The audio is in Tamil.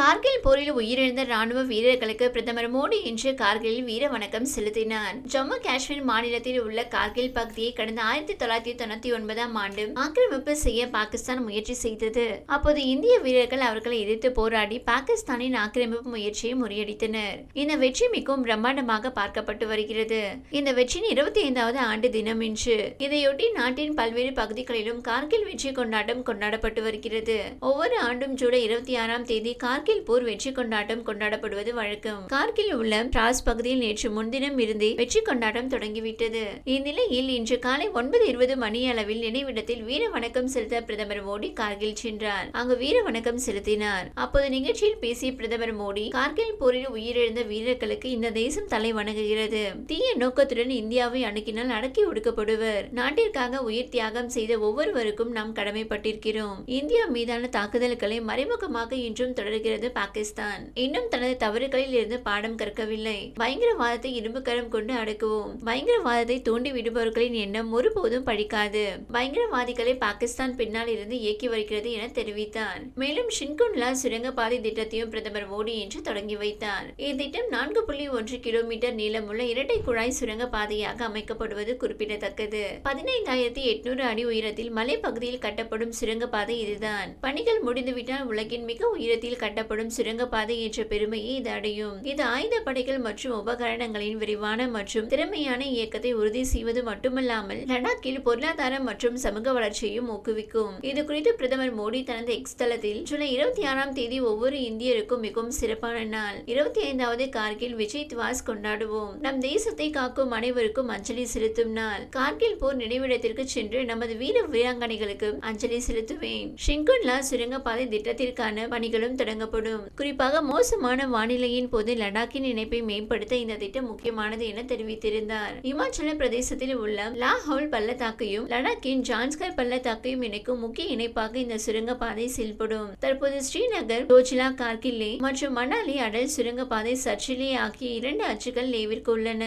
கார்கில் போரில் உயிரிழந்த ராணுவ வீரர்களுக்கு பிரதமர் மோடி இன்று கார்கிலில் வீர வணக்கம் செலுத்தினார். ஜம்மு காஷ்மீர் மாநிலத்தில் உள்ள கார்கில் பகுதியை கடந்த ஆயிரத்தி தொள்ளாயிரத்தி தொண்ணூத்தி ஒன்பதாம் ஆண்டு ஆக்கிரமிப்பு செய்ய பாகிஸ்தான் முயற்சி செய்தது. அப்போது இந்திய வீரர்கள் அவர்களை எதிர்த்து போராடி பாகிஸ்தானின் ஆக்கிரமிப்பு முயற்சியை முறியடித்தனர். இந்த வெற்றி மிகவும் பிரம்மாண்டமாக பார்க்கப்பட்டு வருகிறது. இந்த வெற்றியின் இருபத்தி ஐந்தாவது ஆண்டு தினம் இன்று. இதையொட்டி நாட்டின் பல்வேறு பகுதிகளிலும் கார்கில் வெற்றி கொண்டாட்டம் கொண்டாடப்பட்டு வருகிறது. ஒவ்வொரு ஆண்டும் ஜூலை இருபத்தி ஆறாம் தேதி கார்கில் போர் வெற்றி கொண்டாட்டம் கொண்டாடப்படுவது வழக்கம். கார்கில் உள்ள டிராஸ் பகுதியில் நேற்று முன்தினம் இருந்தே வெற்றி கொண்டாட்டம் தொடங்கிவிட்டது. இந்நிலையில் இன்று காலை ஒன்பது இருபது மணி அளவில் நினைவிடத்தில் வீர வணக்கம் செலுத்த பிரதமர் மோடி கார்கில் சென்றார். அங்கு வீர வணக்கம் செலுத்தினார். அப்போது நிகழ்ச்சியில் பேசிய பிரதமர் மோடி கார்கில் போரில் உயிரிழந்த வீரர்களுக்கு இந்த தேசம் தலை வணங்குகிறது. தீய நோக்கத்துடன் இந்தியாவை அணுகினால் அடக்கி ஒடுக்கப்படுவர். நாட்டிற்காக உயிர் தியாகம் செய்த ஒவ்வொருவருக்கும் நாம் கடமைப்பட்டிருக்கிறோம். இந்தியா மீதான தாக்குதல்களை மறைமுகமாக இன்றும் தொடர்கிறது. பாகிஸ்தான். இன்னும் தனது தவறுகளில் இருந்து பாடம் கற்கவில்லை. பயங்கரவாதத்தை இரும்புக்கரம் கொண்டு அடக்குவோம். பயங்கரவாதத்தை தூண்டி விடுபவர்களின் எண்ணம் ஒருபோதும் படிக்காது. பயங்கரவாதிகளை பாகிஸ்தான் பின்னால் இருந்து இயக்கி வருகிறது என தெரிவித்தார் மேலும் ஷின்குன்லா சுரங்கப்பாதை திட்டத்தையும் பிரதமர் மோடி இன்று தொடங்கி வைத்தார். இத்திட்டம் நான்கு புள்ளி ஒன்று கிலோமீட்டர் நீளமுள்ள இரட்டை குழாய் சுரங்க பாதையாக அமைக்கப்படுவது குறிப்பிடத்தக்கது. பதினைந்தாயிரத்தி எட்நூறு அடி உயரத்தில் மலைப்பகுதியில் கட்டப்படும் சுரங்கப்பாதை இதுதான். பணிகள் முடிந்துவிட்டால் உலகின் மிக உயரத்தில் கட்ட காட்டப்படும் சுரங்கப்பாதை என்ற பெருமையை இது அடையும். இது ஆயுத படைகள் மற்றும் உபகரணங்களின் விரிவான மற்றும் திறமையான இயக்கத்தை உறுதி செய்வது மட்டுமல்லாமல் லடாக்கில் பொருளாதார மற்றும் சமூக வளர்ச்சியையும் ஊக்குவிக்கும். இது குறித்து பிரதமர் மோடி தனது எக்ஸ் தளத்தில் ஜூலை இருபத்தி ஆறாம் தேதி ஒவ்வொரு இந்தியருக்கும் மிகவும் சிறப்பான நாள். இருபத்தி ஐந்தாவது கார்கில் விஜய் திவாஸ் கொண்டாடுவோம். நம் தேசத்தை காக்கும் அனைவருக்கும் அஞ்சலி செலுத்தும் நாள். கார்கில் போர் நினைவிடத்திற்கு சென்று நமது வீர வீராங்கனைகளுக்கு அஞ்சலி செலுத்துவேன். ஷிங்குன்லா சுரங்கப்பாதை திட்டத்திற்கான பணிகளும் தொடங்கப்படும். குறிப்பாக மோசமான வானிலையின் போது லடாக்கின் இணைப்பை மேம்படுத்த இந்த திட்டம் முக்கியமானது என தெரிவித்திருந்தார். இமாச்சல பிரதேசத்தில் உள்ள லாஹவுல் பள்ளத்தாக்கையும் லடாக்கின் ஜான்ஸ்கர் பள்ளத்தாக்கையும் இணைக்கும் முக்கிய இணைப்பாக இந்த சுரங்கப்பாதை செயல்படும். தற்போது ஸ்ரீநகர் டோஜிலா கார்கில்லே மற்றும் மணாலி அடல் சுரங்கப்பாதை சர்ச்சிலே ஆகிய இரண்டு அச்சுகள் லேவிற்கு உள்ளன